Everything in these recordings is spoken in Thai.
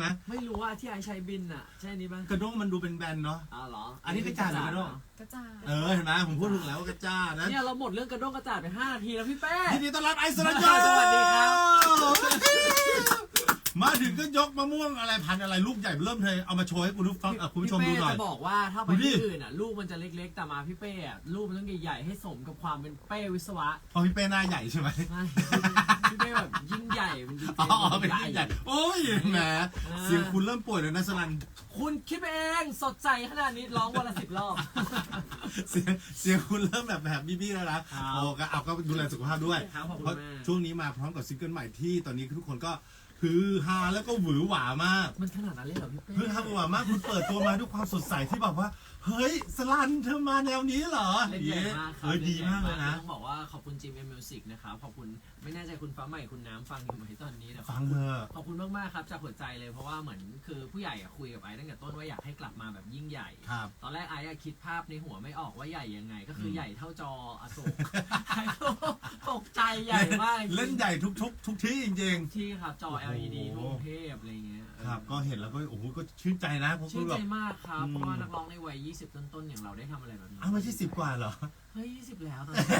ไหมไม่รู้ว่าที่ไอใช้บินอะ ใช่อันนี้บ้างกระด้งมันดูเป็นแบนๆเนาะ อ้าวเหรออัอันนี้กระจาดหรือกระด้งกระจายเออเห็นไหมผมพูดถึงแล้วว่ากระจ้านะเนี่ยเราหมดเรื่องกระด้งกระจาดไป5นาทีแล้วพี่แป้ ยินดีต้อนรับไอซ์รัญญสวัสดีครับ มาถึงก็ยกมะม่วงอะไรพันธุ์อะไรลูกใหญ่เริ่มเลยเอามาโชว์ให้คุณผู้ฟังอะคุณผู้ชมดูพี่หน่เป้อยจะบอกว่าถ้าไปดูดิที่อื่นอะลูกมันจะเล็กๆ แต่มาพี่เป้อะลูกมันต้องใหญ่ๆให้สมกับความเป็นเป้วิศวะเพอพี่เป้หน้าใหญ่ใช่ไหมไม่พี่เป้แบบยิ่งใหญ่เป็นดีเจอ๋อเป็นยิ่งใหญ่ โอ้ยแหมเสียงคุณเริ่มป่วยแล้วนะสลันคุณคิดไปเองสดใจขนาดนี้ร้องวันละสิบรอบ เสียงเสียงคุณเริ่มแบบแบบบี้ๆแล้วนะครับโอ้ก็เอาก็ดูแลสุขภาพด้วยครับขอบคุณเพราะมากช่วงนี้มาพร้อมกับซิงเกิลใหม่ที่ตอนนี้ทุกคนก็ ฮือฮาแล้วก็หวือหวามาก มันขนาดนั้นเลยเหรอพี่เป้ ฮือฮาหวือหวามากคุณเปิดตัวมาด้วยความสดใสที่แบบว่า เฮ้ยสลันเธอมาแนวนี้เหรอเล่นใหญ่มากครัเฮ้ยดีมากเลยนะ ต้องบอกว่าขอบคุณจิมเอ็มมิวสิกนะครับ ขอบคุณไม่แน่ใจคุณฟ้าใหม่คุณน้ำฟังอยู่ไหมตอนนี้แต่ขอบฟังคุณเถอะขอบคุณมากๆครับจากหัวใจเลยเพราะว่าเหมือนคือผู้ใหญ่อะคุยกับไอ้ตั้งแต่ต้นว่าอยากให้กลับมาแบบยิ่งใหญ่ ครับ ตอนแรกไอ้อะคิดภาพในหัวไม่ออกว่าใหญ่ยังไง ก็คืออม ใหญ่เท่าจออโศกตกใจใหญ่มากจริงๆเล่นใหญ่ทุกทุกทุกที่จริง ที่ครับจอ โอ้โห LED ทั่วกรุงเทพอะไรเงี้ยๆ ครับ ก็เห็นแล้วก็โอ้โหก็ชื่นใจนะเพราะคุชื่ณนแบใจบ มากครับอืม เพราะว่านักร้องในวัย 20 ต้นๆ อย่างเราได้ทำอะไรแบบนี้อ้าวไม่ใช่สิบกว่าเหรอ เฮ้ย 20 แล้วตอนนี้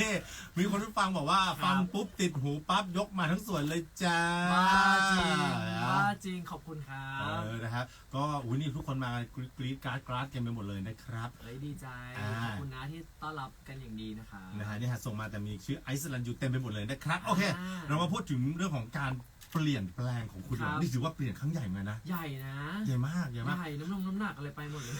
นี่มีคนที่ฟังบอกว่าครับฟังปุ๊บติดหูปั๊บยกมาทั้งส่วนเลยจ้าบ้าจริงบ้าจริงขอบคุณครัเอบอนะครับ ก็อุ้ยนี่ทุกคนมากรี๊ดการ์ดกราดกันไปหมดเลยนะครับเฮ้ยดีใจอ่าขอบคุณนะที่ต้อนรับกันอย่างดีนะคะนะฮะนี่ฮะส่งมาแต่มีชื่อไอซ์แลนด์อยู่เต็มไปหมดเลยนะครับโอเคอ่าเรามาพูดถึงเรื่องของการ เปลี่ยนแปลงของคุณดีกครัว่าบนี่ถือว่าเปลี่ยนครั้งใหญ่เหมือนกันนะใหญ่นะใหญ่มากใหญ่ใหมากญ่น้ำนมน้ำหนักอะไรไปหมดเลย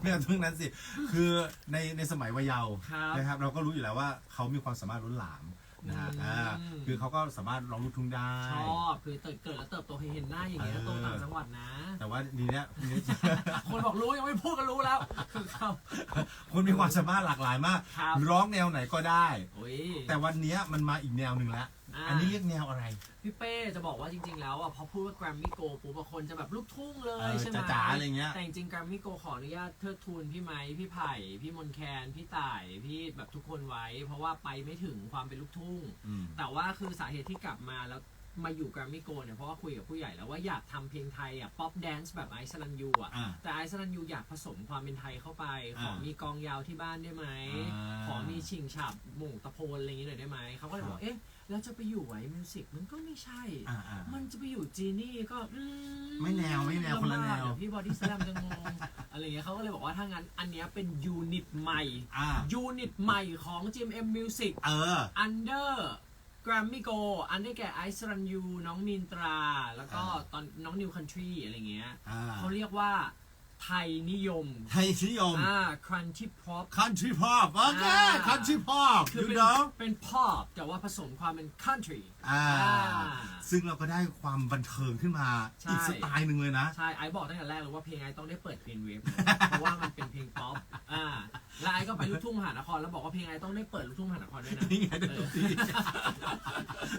ไม่เอาทุกนั้นสิ คือในในสมัยวัยเยาว์ครับนะครับ เราก็รู้อยู่แล้วว่าเขามีความสามารถล้นหลามนะฮะอืม อ่าคือเขาก็สามารถร้องลูกทุ่งได้ ชอบคือเติบเกิดแล้วเติบโตเห็นหน้าอย่างเงี้ยเออ โตต่างจังหวัดนะ แต่ว่าทีเนี้ยทีนี้ คนบอกรู้ยังไม่พูดก็รู้แล้วคือเขาคุณมีความสามารถหลากหลายมาก ครับ ร้องแนวไหนก็ได้ โอ้ยแต่วันเนี้ยมันมาอีกแนวหนึ่งแล้ว อ่าอันนี้เรียกแนวอะไร พี่เป้จะบอกว่าจริง ๆ แล้วอะพอพูดว่า Grammy Go ปุ๊บอะคนจะแบบลูกทุ่งเลเอยอใช่ไหมจ๋าๆอะไรเงี้ย แต่จริงๆ Grammy Go ขออนุญาตเทิดทูนพี่ไม้พี่ไผ่พี่มนแคน พี่ต่ายพี่แบบทุกคนไว้ เพราะว่าไปไม่ถึงความเป็นลูกทุ่ง อืม แต่ว่าคือสาเหตุที่กลับมาแล้วมาอยู่ Grammy Go เนี่ยเพราะว่าคุยกับผู้ใหญ่แล้วว่าอยากทำเพลงไทยอะป๊อปแดนซ์แบบไอซ์ลันยูอะ อ่า แต่ไอซ์ลันยูอยากผสมความเป็นไทยเข้าไป ขออ่ามีมีกองยาวที่บ้านได้ไหม อ่าขอมีชิงฉับหม่งตะโพนอะไรอย่างงี้หน่อยได้ไหมเขาก็เลยบอกครับเอ๊ะ แล้วจะไปอยู่ไว้มิวสิกมันก็ไม่ใช่ อ่าอ่า มันจะไปอยู่จีนี่ก็อืไม่แนวไม่แนวคนละแนว เดี๋ยวพี่บอดี้สแลมจะงงอะไรอย่างเงี้ยเขาก็เลยบอกว่าถ้างั้นอันเนี้ยเป็นยูนิตใหม่ อ่ายูนิตใหม่ของ GMM Music เออ Under Grammy Go อันได้แก่ไอซ์รันยูน้องมีนตรา แล้วก็อ่า ตอนน้องนิวคันทรีอะไรเงี้ยอ่า เขาเรียกว่า ไทยนิยมไทยนิยม อ่า Crunchy Pop country pop โอเค อ่า country pop คือ you เป็น know เป็น pop แต่ว่าผสมความเป็น country อ่าอ่า ซึ่งเราก็ได้ความบันเทิงขึ้นมาใช่ อีกสไตล์หนึ่งเลยนะ ใช่ ไอซ์บอกตั้งแต่แรกเลยว่าเพลงไอซ์ต้องได้เปิดเพลงเวฟเพราะว่ามันเป็นเพลงป๊อป อ่า แล้วไอซ์ก็ไปลูกทุ่งมหานครแล้วบอกว่าเพลงไอซ์ต้องได้เปิดลูกทุ่งมหานครด้วยนะ นี่ไงทุกที่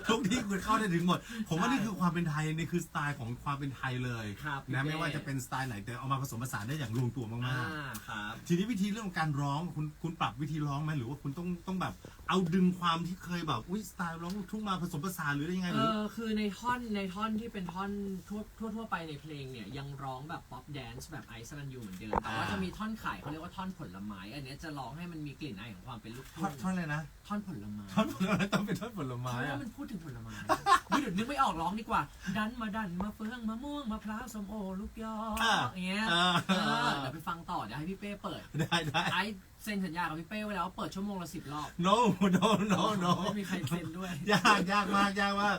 ทุกที่คุณเข้าได้ถึงหมด ผมว่าใช่นี่คือความเป็นไทยนี่คือสไตล์ของความเป็นไทยเลยครับนะพี่ไม่ว่าเป้จะเป็นสไตล์ไหนแต่เอามาผสมผสานได้อย่างลงตัวมาอ่ากครับ ๆ ทีนี้วิธีเรื่องของการร้องคุณคุณปรับวิธีร้องไหมหรือว่าคุณต้องต้องแบบ เอาดึงความที่เคยแบบอุ้ยสไตล์ร้องลูกทุ่งมาผสมผสานหรืออะไรยังไงหเอรืออคือในท่อนในท่อนที่เป็นท่อนทั่วทั่วทั่วไปในเพลงเนี่ย ยังร้องแบบป๊อปแดนซ์แบบไอซ์รันยูเหมือนเดิมแต่ว่าอ่าจะมีท่อนขายเขาเรียกว่าท่อนผลไม้ อันเนี้ยจะร้องให้มันมีกลิ่นอายของความเป็นลูกท่อทุ่นงท่อนอะไรนะท่อนผลไม้ ท่อนผลไม้ต้องเป็นท่อนผลเพไม้ราะว่าอะมันพูดถึงผลไม้อุ๊ยเดี๋ยวนึกไม่ออกร้องดีกว่า ดันมาดันมาเฟืองมะม่วงมะพร้าวส้มโอลูกยออย่างเงี้ยอ่าเออเดี๋ยวไปฟังต่อเดี๋ยวให้พี่เป้เปิด ได้ได้ไอซ์ เซ็นสัญญากับพี่เป้ไว้แล้วว่าเปิดชั่วโมงละสิบรอบ no no no no ไม่มีใครเซ็นด้วย ยากยากมากยากมาก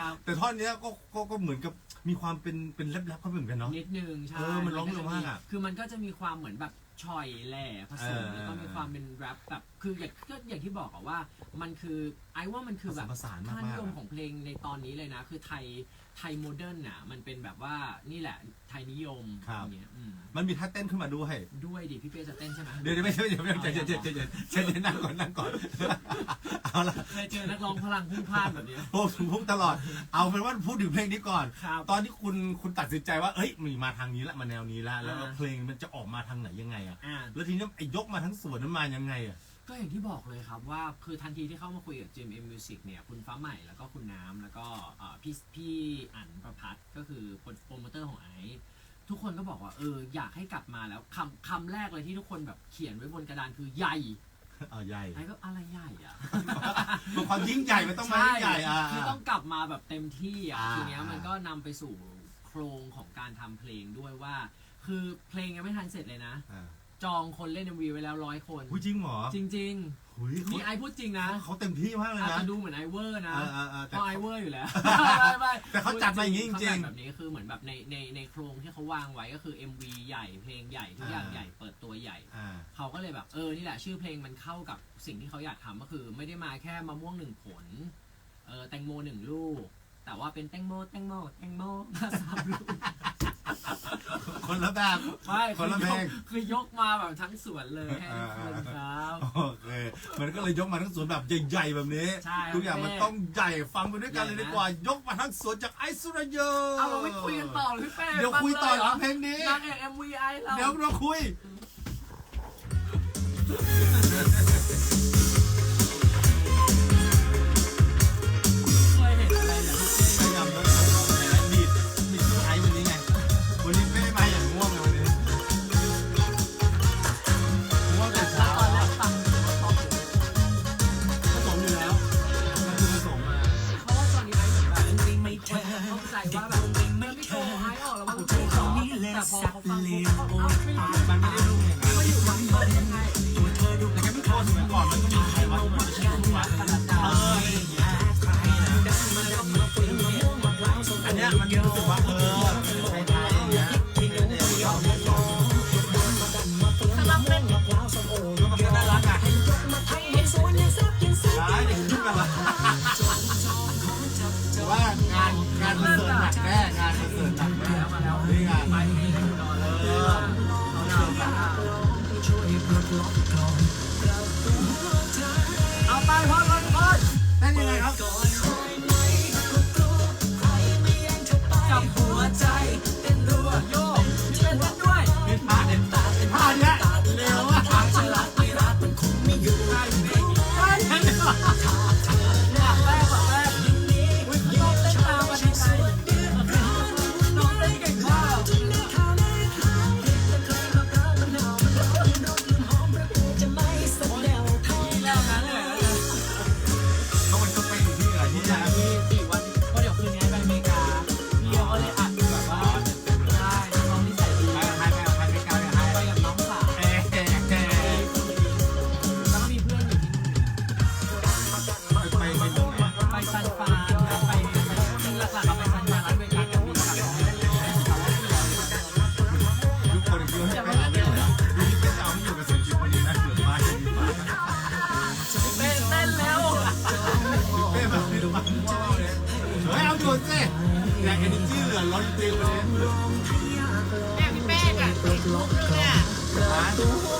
ครับ แต่ท่อนเนี้ยก็ก็ก็เหมือนกับมีความเป็นเป็นแรปๆเข้าไปเหมือนกันเนาะ นิดนึงใช่เออมันร้องเร็วมากอะคือมันก็จะมีความเหมือนแบบชอยแหล่ผสมเออ แล้วก็มีความเป็นแรปแบบคืออย่างก็อย่างที่บอกอะว่า มันคือไอ้ว่ามันคือแบบผสมผสานมากๆค่านิยมอะ ของเพลงในตอนนี้เลยนะ คือไทย ไทยโมเดิร์นน่ะ มันเป็นแบบว่านี่แหละไทยนิยมครับ อย่างเงี้ยอืมมันมีท่าเต้นขึ้นมาด้วย ด้วยดิพี่เป้จะเต้นใช่ไหมเดี๋ยวเดี๋ยวไม่ใช่เดี๋ยวไม่ใช่เดี๋ยวเดี๋ยวเดี๋ยวเดี๋ยวเดี๋ยวเดี๋ยวนั่งก่อนนั่งก่อน เอาละเคยเจอนักร้องพลังพุ่งพล่านแบบเนี้ยพูดพูดตลอด เอาเป็นว่าพูดถึงเพลงนี้ก่อน ครับ ตอนที่คุณคุณตัดสินใจว่า เอ้ยมีมาทางนี้ละมาแนวนี้ละแล้วอ่า เพลงมันจะออกมาทางไหนยังไงอะอ่า แล้วทีนี้ไอ้ยกมาทั้งส่วนนั้นมายังไงอะ ก็อย่างที่บอกเลยครับว่าคือทันทีที่เข้ามาคุยกับ GMM Music เนี่ยคุณฟ้าใหม่แล้วก็คุณน้ำแล้วก็เอ่อพี่พี่อั๋นประพัฒน์ก็คือโปรโมเตอร์ของไอซ์ทุกคนก็บอกว่าเอออยากให้กลับมาแล้วคำคำแรกเลยที่ทุกคนแบบเขียนไว้บนกระดานคือใหญ่เอาใหญ่ไอ้ก็อะไรใหญ่อะมันความยิ่งใหญ่มันต้องมายิ่งใหญ่อะคือต้องกลับมาแบบเต็มที่อะอ่าทีเนี้ยมันก็นำไปสู่โครงของการทำเพลงด้วยว่า คือเพลงยังไม่ทันเสร็จเลยนะอ่า จองคนเล่น MV ไว้แล้วร้อยคนพูดจริงเหรอจริง หุยๆเขานี่ไอพูดจริงนะเขาเต็มที่มากเลยอาจนะ จะดูเหมือนไอเวอร์นะเออเออเออเพแต่ราะไอเขาเวอร์อยู่แล้วไม่ไม่แต่เขาจัดมาอย่างนี้จริงๆเขาจัดแบบนี้คือเหมือนแบบในในในโครงที่เขาวางไว้ก็คือ MV ใหญ่เพลงใหญ่ทุกอย่างอ่า ใหญ่เปิดตัวใหญ่ อ่า เขาก็เลยแบบเออนี่แหละชื่อเพลงมันเข้ากับสิ่งที่เขาอยากทำก็คือ ไม่ได้มาแค่มะม่วงหนึ่งผลเออแตงโมหนึ่งลูก แต่ว่าเป็นแตงโมแตงโมแตงโมมาสามลูก คนละแบบ ไม่คนละเพลง คือยกมาแบบทั้งสวนเลยให้ทุกคนครับ โอเค มันก็เลยยกมาทั้งสวนแบบใหญ่ๆแบบนี้ ใช่ทุกอย่างมันโอเคต้องใหญ่ฟังไปด้วยกันเลยใหญ่นะดีกว่า ยกมาทั้งสวนจากไอซ์สุรเยอเอาเราไม่คุยกันต่อเลยพี่เป้เดี๋ยวคุยต่อหลังเพลงนี้นางเอก MVI เรา เดี๋ยวเราคุย เอาไปห้อนเลยเออเอาหนาวกันเอาไปพอดพอดพอดเต้นยังไงครับ อยากเอเนจีเหลือล้นเต็มเลยแม่พี่แป้งอะติดมุกนึงเนี่ยเล่นหน่อย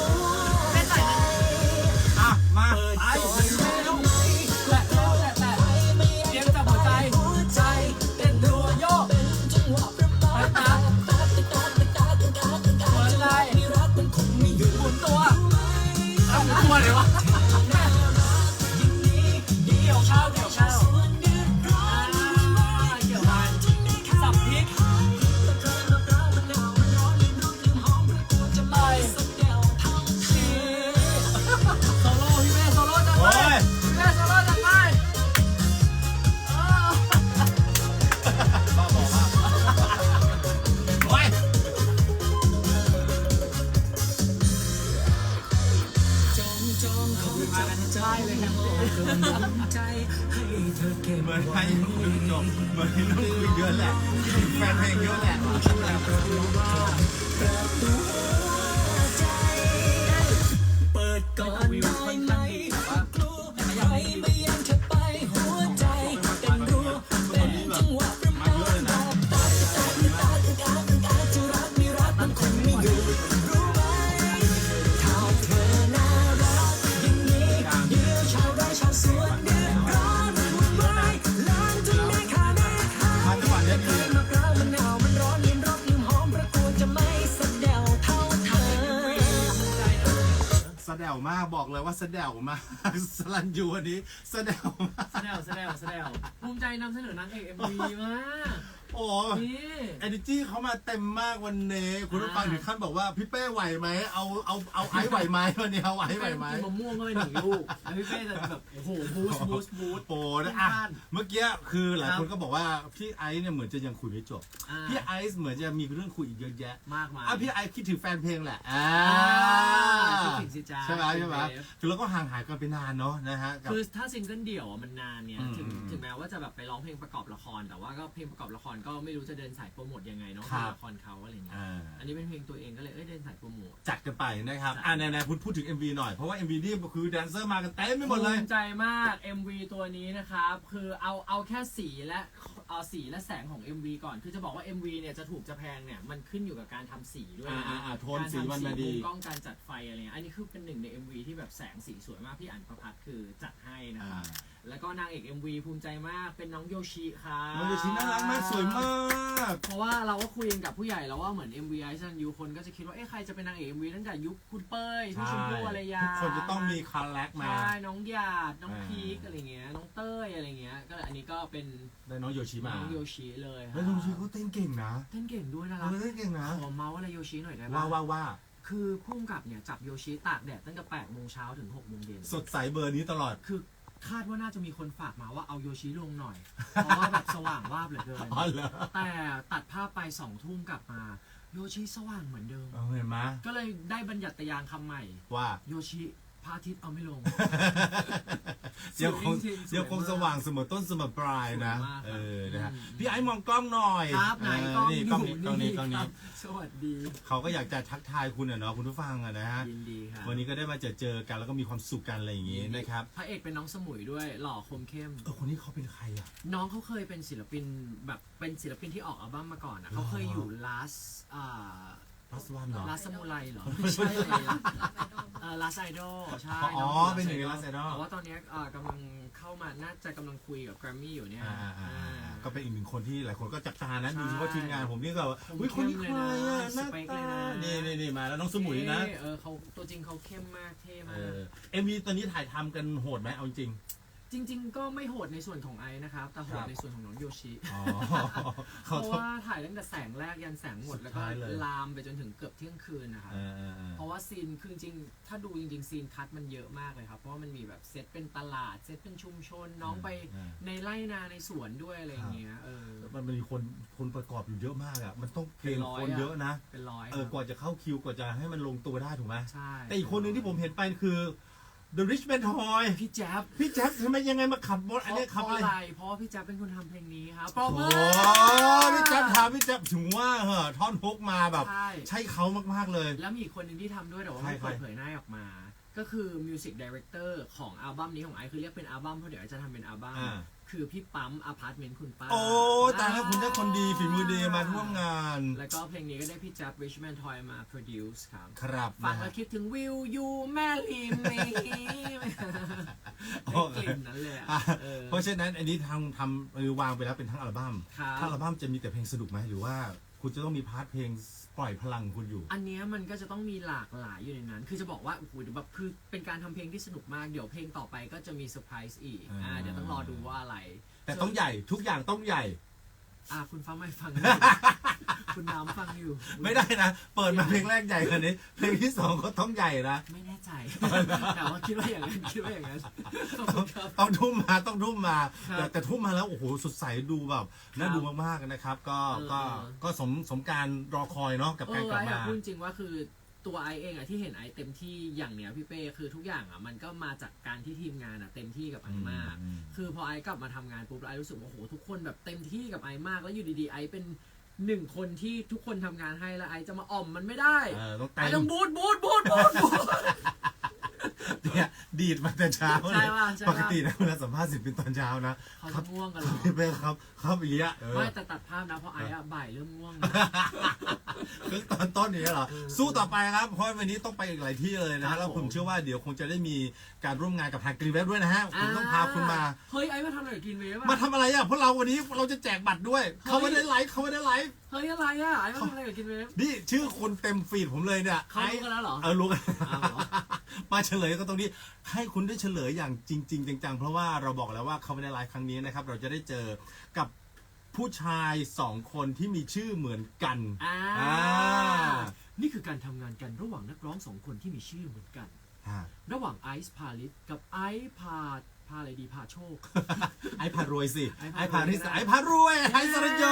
แสดวมาก สลันยูอันนี้แสดวมาก แสดงแสดงแสดงภูมิใจนำเสนอนางเอกเอ็มวีมาก อ้นี่เอเนจีเขามาเต็มมากวันนี้คุณผู้ฟังอ่าถึงขั้นบอกว่าพี่เป้ไหวไหมเอาเอาเอาไอซ์ไหวไหมวันนี้เอาไอซ์ไหวไหม กินมะม่วงเข้าไปหนึ่งลูกแล้วพี่เป้จะแบบโอ้โหบูสต์บูสต์บูสต์โอ้นะอะบ้านเมื่อกี้คือหลายครับคนก็บอกว่าพี่ไอซ์เนี่ยเหมือนจะยังคุยไม่จบอ่าพี่ไอซ์เหมือนจะมีเรื่องคุยอีกเยอะแยะมากมาย อะพี่ไอซ์คิดถึงแฟนเพลงแหละอ่าคิดถึงสิจ๊ะใช่ไหมใช่ไหมเบฟคือเราก็ห่างหายกันไปนานเนาะนะฮะกับ คือถ้าซิงเกิลเดี่ยวอะมันนานเนี่ยอืมถึงอืมถึงแม้ว่าจะแบบไปร้องเพลงประกอบละคร แต่ว่าก็เพลงประกอบละครก็ไม่รู้จะเดินสายโปรโมทยังไงเนาะครับ ละครเขาอะไรเงี้ยอ่า อันนี้เป็นเพลงตัวเองก็เลยเอ้ยเดินสายโปรโมท จัดกันไปนะครับจัดอ่าไหนๆพูดพูดถึง MV หน่อย เพราะว่า MV นี่คือแดนเซอร์มากันเต็มไปหมดเลย ภูมิใจมาก MV ตัวนี้นะครับ คือเอาเอาแค่สีและเอาสีและแสงของ MV ก่อน คือจะบอกว่า MV เนี่ยจะถูกจะแพงเนี่ยมันขึ้นอยู่กับการทำสีด้วยอ่านะอ่าอ่าโทนการสีมันทำมาดี มุมกล้องการจัดไฟอะไรเงี้ยอันนี้คือเป็นหนึ่งใน MV ที่แบบแสงสีสวยมากพี่อันประพัฒน์คือจัดให้นะครับ แล้วก็นางเอก MV ภูมิใจมากเป็นน้องโยชิครับน้องโยชิน่ารักมากสวยมากเพราะว่าเราก็คุยกันกับผู้ใหญ่แล้วว่าเหมือน MV ไอซันยูคนก็จะคิดว่าเอ๊ะใครจะเป็นนางเอก MV ตั้งแต่ยุคคุณเป้ยพี่ชมพู่อารยาทุกคนจะต้องมีคาแรคมา ใช่น้องหยาดน้องอ่าพีคอะไรเงี้ยน้องเต้ยอะไรเงี้ยก็เลยอันนี้ก็เป็นได้น้องโยชิมาน้องโยชิเลยครับแล้วโยชิเขาเต้นเก่งนะเต้นเก่งด้วยนะคเอรับอเต้นเก่งนะขอเมาส์อะไรโยชิหน่อยได้ว่าปะว่าว่าคือพุ่มกับเนี่ยจับโยชิตากแดดตั้งแต่8โมงเช้าถึง6โมงเย็นสดใสเบอร์นี้ตลอด คือ คาดว่าน่าจะมีคนฝากมาว่าเอาโยชิลงหน่อย เพราะว่าแบบสว่างวาบเหลือเกิน อ๋อเหรอแต่ตัดภาพไปสองทุ่มกลับมา โยชิสว่างเหมือนเดิม เอาเห็นไหมก็เลยได้บัญญัติยางคำใหม่ ว่า โยชิ พระอาทิตย์เอาไม่ลง ยังคงจริงๆสวยมากยังคงสว่างเสมอต้นเสมอปลายนะ สวยมากครับ เออนะฮะอืมพี่ไอ้มองกล้องหน่อยครับไหนเกล้องนี่อกล้องยู่นี้กล้องนี้กล้องคนี้รับสวัสดีเขาก็อยากจะทักทายคุณอะเนาะคุณผู้ฟังอะนะฮะยินดีครับวันนี้ก็ได้มาเจอเจอกันแล้วก็มีความสุขกันอะไรอย่างงี้นะครับพระเอกเป็นน้องสมุยด้วยหล่อคมเข้ม เออคนนี้เขาเป็นใครอะ น้องเขาเคยเป็นศิลปินแบบเป็นศิลปินที่ออกอัลบั้มมาก่อนอะเขาเคยอยู่ last อ่า รัสวันเหรอ last samurai เหรอไม่ใช่เลยเออ last idol ใช่อ๋อน้งเป็นหนึ่งใน Last Idol แต่ว่าตอนเนี้ยเอ่อกำลังเข้ามาน่าจะกำลังคุยกับแกรมมี่อยู่เนี่ย อ่าอ่าอ่าอ่าก็เป็นอีกหนึ่งคนที่หลายคนก็จับตานะใช่ดูเฉพาะทีมงานผมนี่ก็ผมอุ้ยคนนี้ใครอะหเข้น้ามเลยนะสเปคตาเลยนะ นี่นี่นี่มาแล้วน้องสมุยนะเท่เออเขาตัวจริงเขาเข้มมากเท่มาเอกอเอ็มวีตอนนี้ถ่ายทำกันโหดไหมเอาจริง จริง ๆ ก็ไม่โหดในส่วนของไอซ์นะครับ แต่โหครัดบในส่วนของน้องโยชิ อ๋อเพเขาราะต้องว่าถ่ายตั้งแต่แสงแรกยันแสงหมดสุดแล้วก็ท้ายเลย ลามไปจนถึงเกือบเที่ยงคืนนะครับ เออเออเออ เพราะว่าซีนคือจริงๆถ้าดูจริง ๆ ซีนคัดมันเยอะมากเลยครับ เพราะว่ามันมีแบบเซตเป็นตลาด เซตเป็นชุมชน น้องไปเออในไร่นาในสวนด้วยอะไรอย่างเงี้ย เออ มันมีคนคนประกอบอยู่เยอะมากอะ มันต้องเกณฑ์เป็นร้อยคนอะ เยอะนะ เป็นร้อยเออกว่าจะเข้าคิวกว่าจะให้มันลงตัวได้ถูกไหมใช่แต่อีกคนหนึ่งที่ผมเห็นไปคือ The Rich Man Toy พี่แจ๊บพี่แจ๊บทำไมยังไงมาขับรถอันนี้เพขับราะอะไรอะไรเพราะว่าพี่แจ๊บเป็นคนทำเพลงนี้ครับโอ้โหพี่แจ๊บถามพี่แจ๊บถึงว่าเหอะท่อนฮุกมาแบบ ใช่ ใช่เขามากๆเลย แล้วมีอีกคนหนึ่งที่ทำด้วยแต่ว่าไม่ใคร เปิดเผยหน้าออกมา ก็คือมิวสิกดีเรคเตอร์ของอัลบั้มนี้ของไอซ์คือเรียกเป็นอัลบั้มเพราะเดี๋ยวไอซ์จะทำเป็นอัลบั้มอ่า คือพี่ปั๊มอพาร์ตเมนต์คุณป้าโอ้ตายแล้วคุณได้คนดีฝีมือดีมาร่วมงาน แล้วก็เพลงนี้ก็ได้พี่แจ๊บ Richman Toy มา produce ครับ ครับฟังนะแล้ฮะวคิดถึงวิวยูแม่ลิมไม่โอได้เคกลิ่นนั้นเลยอะอะเออเพราะฉะนั้นอันนี้ทำทำหรือวางไปแล้วเป็นทั้งอัลบั้มครับถ้าอัลบั้มจะมีแต่เพลงสนุกไหมหรือว่า คุณจะต้องมีพาร์ทเพลงปล่อยพลังคุณอยู่ อันเนี้ยมันก็จะต้องมีหลากหลายอยู่ในนั้น คือจะบอกว่าโอ้โหเดี๋ยวแบบคือเป็นการทำเพลงที่สนุกมาก เดี๋ยวเพลงต่อไปก็จะมีเซอร์ไพรส์อีก อ่า อ่า เดี๋ยวต้องรอดูว่าอะไรแต่ต้องใหญ่ทุกอย่างต้องใหญ่ อ่าคุณฟ้าไม่ฟังอยู่ คุณน้ำฟังอยู่ไม่ได้นะ เปิดมาเพลงแรกใหญ่ขนาดนี้ เพลงที่สองก็ต้องใหญ่นะ ไม่แน่ใจแต่ว่าคิดว่าอย่างนั้นคิดว่าอย่างนั้นขอบคุณครับ ต้องทุ่มมาต้องทุ่มมา ครับแต่แต่ทุ่มมาแล้วโอ้โหสดใสดูแบบน่าครับดูมากๆนะครับ ก็เออ ก็เออก็สมสมการรอคอยเนาะกับเอการอกลับไอ้มา อะพูดจริงว่าคือตัวไอเองอะที่เห็นไอเต็มที่อย่างเนี้ยพี่เป้คือทุกอย่างอะมันก็มาจากการที่ทีมงานอะเต็มที่กับไอมาก อืม คือพอไอกลับมาทำงานปุ๊บแล้วไอรู้สึกว่าโอ้โหทุกคนแบบเต็มที่กับไอมากแล้วอยู่ดีๆไอเป็น หนึ่งคนที่ทุกคนทำงานให้แล้วไอจะมาอ่อมมันไม่ได้เออต้องไอแต่งต้องบูทบูทบูทบูทบูท เนี่ยดีดมาแต่เช้าใช่เลยป่ะใช่ปป่ะกตินะเวลาสัมภาษณ์ศิลปินตอนเช้านะเขาครัจะบง่วงกันเหรอพี่เป้ครับ ครับอีเลียเออไม่แต่ตัดภาพนะเพราะไอ้อะบ่ายเริ่มง่วงนะ คือตอนต้นนี้เหรอสู้ต่อไปครับ เพราะวันนี้ต้องไปอีกหลายที่เลยนะครัฮะบแล้วผมผมเชื่อว่าเดี๋ยวคงจะได้มีการร่วมงานกับทางกรีนเว็บด้วยนะฮะผมต้องพาคุณมา เฮ้ยไอ้มาทำอะไรกับกินเวฟมาอะทำอะไรอะเพราะเราวันนี้เราจะแจกบัตรด้วยเฮ้ยเขาไม่ได้ไลฟ์เขาไม่ได้ไลฟ์เฮ้ยอะไรอะไอ้มาทำอะไรกับกินเวฟนี่ชื่อคุณเต็มฟีดผมเลยเนี่ยเขารู้กันแล้วเหรอเออรู้กันอ้าวเหรอ มาเฉลยก็ตรงนี้ให้คุณได้เฉลยอย่างจริง ๆ จังๆ เพราะว่าเราบอกแล้วว่าเขาไม่ได้ไลฟ์ครั้งนี้นะครับ เราจะได้เจอกับผู้ชายสองคนที่มีชื่อเหมือนกันอ่าอ่านี่คือการทำงานกันระหว่างนักร้องสองคนที่มีชื่อเหมือนกัน อ่าระหว่างไอซ์พาลิสกับไอซ์พาพาอะไรดีพาโชค ไอ้พารวยสิไอ้ไอ้พาพารวยริสก็ได้ไอ้พารวยไอ้สรโย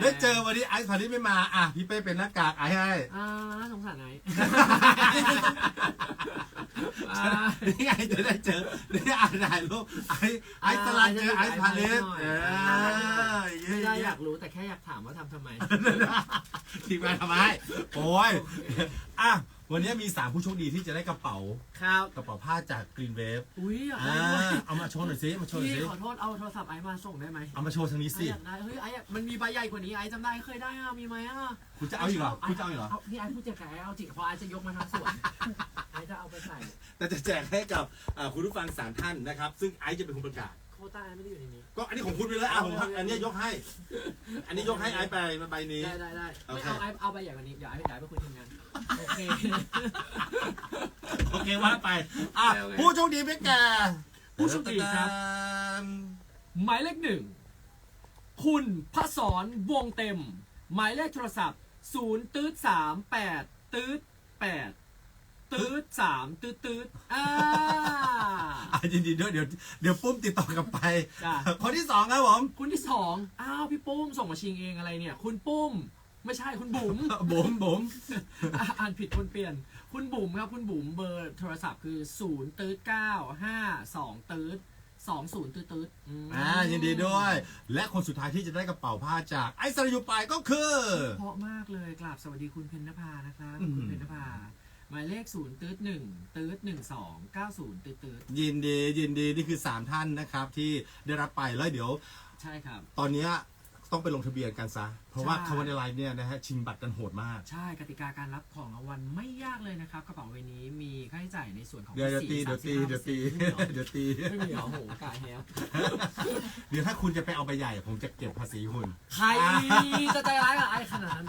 ได้เจอวันนี้ไอ้พาริสไม่มา อะ พี่เป้เป็นหน้ากากไอ้ให้ อ่าน่าสงสารไอซ์ นี่ไงจะได้เจอนี่อ่านถ่ายรูปไอ้ไอ้ตลาดเจอไอ้พาริสเออไม่ได้อยากรู้แต่แค่อยากถามว่าทำทำไมทีมงานทำไมโอ้ยอะ วันนี้มีสามผู้โชคดีที่จะได้กระเป๋าครับกระเป๋าผ้าจากกรีนเวฟอุ้ยอยากอ่าได้ด้วยเอามาโชว์หน่อยสิมาโชว์หน่อยพี่สิขอโทษเอาโทรศัพท์ไอซ์มาส่งได้ไหมเอามาโชว์ทางนี้ไอสิซ์อยากได้เฮ้ยไอซ์อยากมันมีใบใหญ่กว่านี้ไอซ์จำได้เคยได้อะมีไหมอะคุณจะเอาอีกเหรอคุณจะเอาอีกเหรอ นี่ไอซ์พูดจะแกเอาจริงเพราะไอซ์จะยกมาทั้งสวนไอซ์จะเอาไปใส่ แต่จะแจกให้กับอ่าคุณผู้ฟังสามท่านนะครับ ซึ่งไอซ์จะเป็นคนประกาศโควต้าไอซ์ไม่ได้อยู่ในนี้ ก็อันนี้ของคุณไปเลยอะผมอันนี้ยกให้ อันนี้ยกให้ไอซ์ไปใบนี้ ได้ได้ได้โอไม่เค เอาไอซ์เอาใบใหญ่กว่านี้ เดี๋ยวไอซ์ย้ายไปคุยทีมงาน โอเค โอเคว่าไปอะโอเค ผู้โชคดีเป็นแกผู้โชคดีครับ หมายเลขหนึ่ง คุณพระสอนวงเต็ม หมายเลขโทรศัพท์ศูนย์ตืดสามแปดตืดแปดตืดสามตืดตืดอ่าอะ ยินดีด้วยเดี๋ยวเดี๋ยวปุ้มติดต่อกลับไป จ้ะ คนที่สองครับผมคุณที่สองอ้าวพี่ปุ้มส่งมาชิงเองอะไรเนี่ย คุณปุ้ม ไม่ใช่คุณบุ๋ม บุ๋มบุ๋มอะอ่านผิดคนเปลี่ยน คุณบุ๋มครับ คุณบุ๋มเบอร์โทรศัพท์คือศูนย์ตืดเก้าห้าสองตืดสองศูนย์ตืดตืดมอ่ายินดีด้วย และคนสุดท้ายที่จะได้กระเป๋าผ้าจากไอซ์สรยุไปก็คือ เพราะมากเลยกราบสวัสดีคุณเพญนภานะครับ อืม คุณเพญนภา หมายเลขศูนย์ตืดหนึ่งตืดหนึ่งสองเก้าศูนย์ตืดตืดยินดียินดีนี่คือ 3 ท่านนะครับที่ได้รับไปแล้วเดี๋ยว ใช่ครับ ตอนเนี้ยต้องไปลงทะเบียนกันซะเพราะว่าใช่คาวันไลน์เนี่ยนะฮะชิงบัตรกันโหดมาก ใช่กติกาการรับของรางวัลไม่ยากเลยนะครับกระเป๋าใบนี้มีค่าใช้จ่ายในส่วนของเดี๋ยวเดี๋ยวตีภาเดี๋ยวษีตีเดี๋ยวตี35%เดี๋ยวตีไม่มีเหรอโอ้โหกายแฮวเดี๋ยวถ้าคุณจะไปเอาไปใหญ่ผมจะเก็บภาษีคุณใครจะใจร้ายกับไอ้ขนาดนั้น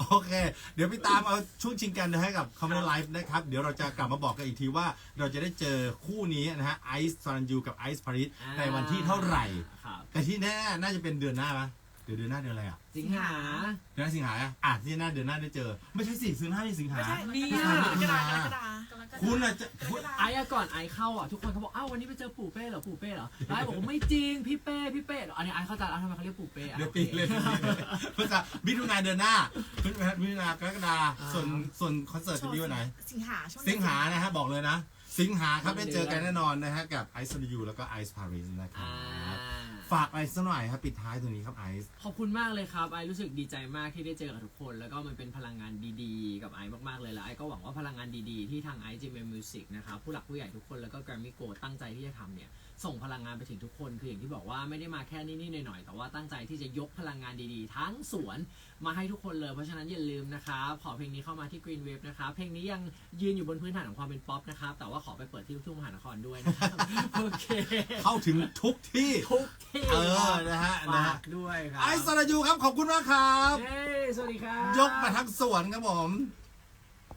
โอเค เดี๋ยวไปตามเอาช่วงชิงกันนะฮะกับคอมเมนต์ไลฟ์นะครับเดี๋ยวเราจะกลับมาบอกกันอีกทีว่า เราจะได้เจอคู่นี้นะฮะไอซ์ซารันยูกับไอซ์พาริสอ่าในวันที่เท่าไหร่ครับแต่ที่แน่น่าจะเป็นเดือนหน้าปะเดือนเดือนหน้าเดือนอะไรอะสิงหา เดือนหน้าสิงหาอะอะที่หน้าเดือนหน้าได้เจอ ไม่ใช่สิสิงหาที่สิงหา ไม่ใช่เนี่กยรกฎาคมกรกฎาคมคุณอะจะกรกฎาคมไอ้อะก่อนไอ้เข้าอะทุกคนเขาบอกอ้าววันนี้ไปเจอปู่เป้เหรอปู่เป้เหรอแล้วไอ้บอกว่าไม่จริงพี่เป้พี่เป้เหรออันนี้ไอ้เข้าใจแล้วทำไมเขาเรียกปู่เป้อะเดี๋ยวปีเลยเดี๋ยวปีเลยเพื่อจะมิถุนายนเดือนหน้าพฤศจิกายนมิถุนายนกรกฎาส่วนส่วนคอนเสิร์ตจะมีวันไหน สิงหาช่วงสิงหานะฮะบอกเลยนะ สิงหาครับได้เจอกันแน่นอนนะฮะกับไอซ์ยูแล้วก็ไอซ์พาริสนะครัอ่าบ ฝากไอซ์สักหน่อยครับปิดท้ายตรงนี้ครับไอซ์ ขอบคุณมากเลยครับไอรู้สึกดีใจมากที่ได้เจอกับทุกคน แล้วก็มันเป็นพลังงานดีๆ กับไอมากๆเลยแล้วไอก็หวังว่าพลังงานดีๆ ที่ทางไอจีเมมิวสิกนะครับผู้หลักผู้ใหญ่ทุกคนแล้วก็แกรมมี่โกตั้งใจที่จะทำเนี่ยส่งพลังงานไปถึงทุกคนคืออย่างที่บอกว่าไม่ได้มาแค่นี้ๆหน่อยๆแต่ว่าตั้งใจที่จะยกพลังงานดีๆ ทั้งสวนมาให้ทุกคนเลยเพราะฉะนั้นอย่าลืมนะครับขอเพลงนี้เข้ามาที่ Green Wave นะครับเพลงนี้ยังยืนอยู่บนพื้นฐานของความเป็นป๊อปนะครับแต่ว่าขอไปเปิดที่ลูกทุ่งมหานครด้วยนะครับโอเคเข้าถึงทุกที่ทุกที่เออนะฮะนะฝาฮะกด้วยครับไอซ์สรยูครับขอบคุณมากครับเย้สวัสดีครับยกมาทั้งสวนครับผม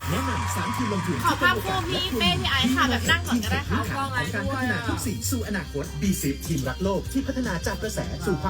แนะนำสามทีมลงทุนขอภาพคู่พี่เป้พี่ไอซ์ค่ะแบบนั่งก่อนก็ได้ค่ะของการพัฒนาทุกสิ่งสู่อนาคต B10 ทีมรักโลกที่พัฒนาจากกระแสสู่ความ